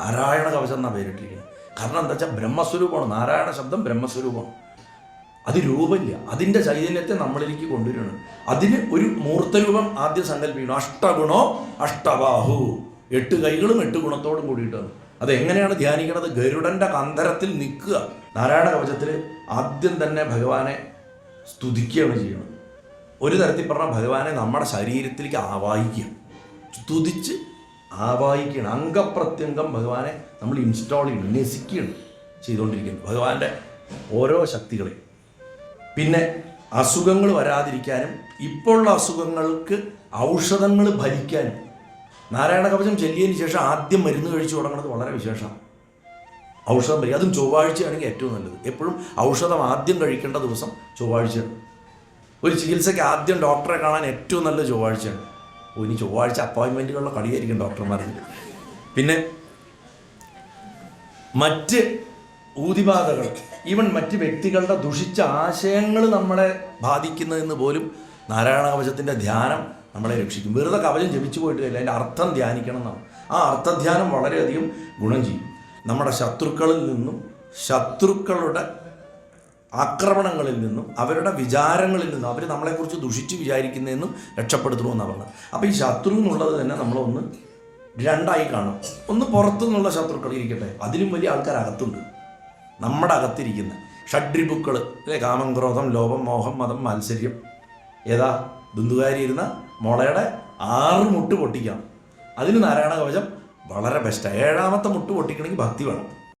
നാരായണ കവചം എന്നാണ് പേരിട്ടിരിക്കുന്നത്. കാരണം എന്താ വെച്ചാൽ ബ്രഹ്മസ്വരൂപമാണ്. നാരായണ ശബ്ദം ബ്രഹ്മസ്വരൂപമാണ്. അത് രൂപമില്ല. അതിന്റെ ചൈതന്യത്തെ നമ്മളിലേക്ക് കൊണ്ടുവരണം അതിന് ഒരു മൂർത്തരൂപം ആദ്യം സങ്കല്പിക്കണം. അഷ്ടഗുണോ അഷ്ടബാഹു. എട്ട് കൈകളും എട്ട് ഗുണത്തോടും കൂടിയിട്ടാണ്. അത് എങ്ങനെയാണ് ധ്യാനിക്കണത്? ഗരുഡന്റെ കന്ധരത്തിൽ നിൽക്കുക. നാരായണ കവചത്തിൽ ആദ്യം തന്നെ ഭഗവാനെ സ്തുതിക്കുകയാണ് ചെയ്യുന്നത് ഒരു തരത്തിൽ പറഞ്ഞാൽ ഭഗവാനെ നമ്മുടെ ശരീരത്തിലേക്ക് ആവാഹിക്കുക. സ്തുതിച്ച് ആവാഹിക്കുകയാണ്. അംഗപ്രത്യംഗം ഭഗവാനെ നമ്മൾ ഇൻസ്റ്റാൾ ചെയ്യണം നസിക്കുകയാണ് ചെയ്തുകൊണ്ടിരിക്കുന്നത്. ഭഗവാന്റെ ഓരോ ശക്തികളെ പിന്നെ അസുഖങ്ങൾ വരാതിരിക്കാനും ഇപ്പോഴുള്ള അസുഖങ്ങൾക്ക് ഔഷധങ്ങൾ ഭരിക്കാനും. നാരായണ കവചം ചെല്ലിയതിന് ശേഷം ആദ്യം മരുന്ന് കഴിച്ചു തുടങ്ങുന്നത് വളരെ വിശേഷമാണ്. ഔഷധം ഭരിക്കുക അതും ചൊവ്വാഴ്ചയാണെങ്കിൽ ഏറ്റവും നല്ലത്. എപ്പോഴും ഔഷധം ആദ്യം കഴിക്കേണ്ട ദിവസം ചൊവ്വാഴ്ചയാണ്. ഒരു ചികിത്സയ്ക്ക് ആദ്യം ഡോക്ടറെ കാണാൻ ഏറ്റവും നല്ല ചൊവ്വാഴ്ചയാണ്. ഇനി ചൊവ്വാഴ്ച അപ്പോയിൻമെന്റുകളുടെ കളിയായിരിക്കും ഡോക്ടർമാർക്ക് പിന്നെ മറ്റ് ഊതിബാധകൾ ഈവൻ മറ്റ് വ്യക്തികളുടെ ദുഷിച്ച ആശയങ്ങൾ നമ്മളെ ബാധിക്കുന്നതെന്ന് പോലും നാരായണ കവചത്തിന്റെ ധ്യാനം നമ്മളെ രക്ഷിക്കും. വെറുതെ കവചം ജപിച്ചു പോയിട്ട് അതിന്റെ അർത്ഥം ധ്യാനിക്കണം എന്നാണ്. ആ അർത്ഥധ്യാനം വളരെയധികം ഗുണം ചെയ്യും. നമ്മുടെ ശത്രുക്കളിൽ നിന്നും ശത്രുക്കളുടെ ആക്രമണങ്ങളിൽ നിന്നും അവരുടെ വിചാരങ്ങളിൽ നിന്നും അവർ നമ്മളെക്കുറിച്ച് ദുഷിച്ച് വിചാരിക്കുന്നതെന്നും രക്ഷപ്പെടുത്തണമെന്നാണ് പറഞ്ഞത്. അപ്പോൾ ഈ ശത്രു എന്നുള്ളത് തന്നെ നമ്മളൊന്ന് രണ്ടായി കാണും. ഒന്ന് പുറത്തു നിന്നുള്ള ശത്രുക്കൾ ഇരിക്കട്ടെ. അതിലും വലിയ ആൾക്കാർ അകത്തുണ്ട്. നമ്മുടെ അകത്തിരിക്കുന്ന ഷഡ്രിപുക്കൾ അല്ലെ? കാമം ക്രോധം ലോപം മോഹം മതം മാത്സര്യം. ഏതാ? ബന്ധുകാരി ഇരുന്ന മുളയുടെ ആറ് മുട്ട് പൊട്ടിക്കാം. അതിന് നാരായണ കവചം വളരെ ബെസ്റ്റാണ് ഏഴാമത്തെ മുട്ട് പൊട്ടിക്കണമെങ്കിൽ ഭക്തി വേണം.